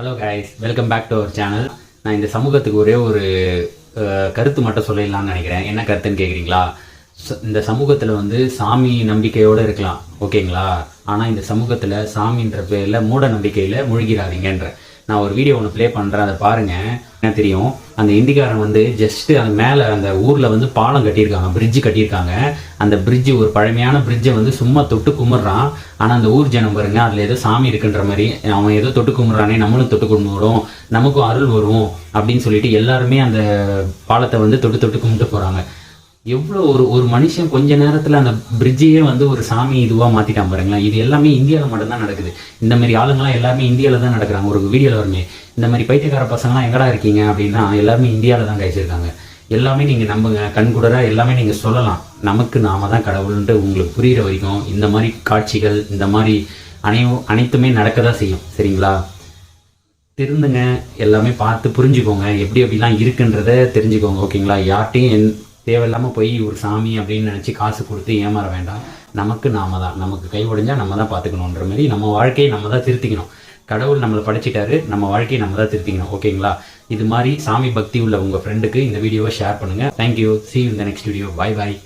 Hello guys welcome back to our channel நான் இந்த சமூகத்துக்கு ஒரே ஒரு கருத்து மட்டும் சொல்லிடலாம்னு நினைக்கிறேன். என்ன கருத்துன்னு கேட்குறீங்களா இந்த சமூகத்தில் வந்து சாமி நம்பிக்கையோடு இருக்கலாம். ஓகேங்களா? ஆனால் இந்த சமூகத்தில் சாமின்ற பேரில் மூட நம்பிக்கையில் மூழ்கிறாதீங்கன்ற. நான் ஒரு வீடியோ ஒன்று ப்ளே பண்ணுறேன் அதை பாருங்கள் என்ன தெரியும்? அந்த இந்திக்காரன் வந்து ஜஸ்ட் அது மேலே அந்த ஊரில் வந்து பாலம் கட்டியிருக்காங்க பிரிட்ஜ் கட்டியிருக்காங்க. அந்த பிரிட்ஜு ஒரு பழமையான பிரிட்ஜை வந்து சும்மா தொட்டு கும்பிட்றான் ஆனால் அந்த ஊர் ஜனம் பாருங்க அதில் ஏதோ சாமி இருக்குன்ற மாதிரி அவன் ஏதோ தொட்டு கும்பிட்றானே நம்மளும் தொட்டு கும்பிடுவோம் நமக்கும் அருள் வரும் அப்படின்னு சொல்லிட்டு எல்லாருமே அந்த பாலத்தை வந்து தொட்டு தொட்டு கும்பிட்டு போகிறாங்க எவ்வளோ ஒரு ஒரு மனுஷன் கொஞ்ச நேரத்தில் அந்த பிரிட்ஜையே வந்து ஒரு சாமி இதுவாக மாற்றிட்டான் பாருங்களேன். இது எல்லாமே இந்தியாவில் மட்டும்தான் நடக்குது. இந்த மாதிரி ஆளுங்களாம் எல்லாருமே இந்தியாவில் தான் நடக்கிறாங்க. ஒரு வீடியோவில் வருமே இந்த மாதிரி பைத்தியக்கார பசங்களாம் எங்கடா இருக்கீங்க அப்படின்னா எல்லாருமே இந்தியாவில் தான் கழிச்சிருக்காங்க எல்லாமே நீங்கள் நம்புங்க கண்கூடரா எல்லாமே நீங்கள் சொல்லலாம். நமக்கு நாம தான் கடவுள்ன்ட்டு உங்களுக்கு புரிகிற வரைக்கும் இந்த மாதிரி காட்சிகள் இந்த மாதிரி அனை அனைத்துமே நடக்க தான் செய்யும். சரிங்களா? திருந்துங்க எல்லாமே பார்த்து புரிஞ்சுக்கோங்க. எப்படி எப்படிலாம் இருக்குன்றத தெரிஞ்சுக்கோங்க ஓகேங்களா? யார்ட்டையும் என் தேவையில்லாமல் போய் ஒரு சாமி அப்படின்னு நினச்சி காசு கொடுத்து ஏமாற வேண்டாம். நமக்கு நாம தான். நமக்கு கை உடைஞ்சால் நம்ம தான் பார்த்துக்கணுன்ற மாதிரி நம்ம வாழ்க்கையை நம்ம தான் திருத்திக்கணும். கடவுள் நம்மளை படைச்சிட்டாரு. நம்ம வாழ்க்கையை நம்ம தான் திருத்திக்கணும். ஓகேங்களா? இது மாதிரி சாமி பக்தி உள்ள உங்கள் ஃப்ரெண்டுக்கு இந்த வீடியோவை ஷேர் பண்ணுங்கள் தேங்க்யூ சி இந்த நெக்ஸ்ட் வீடியோ பாய் பாய்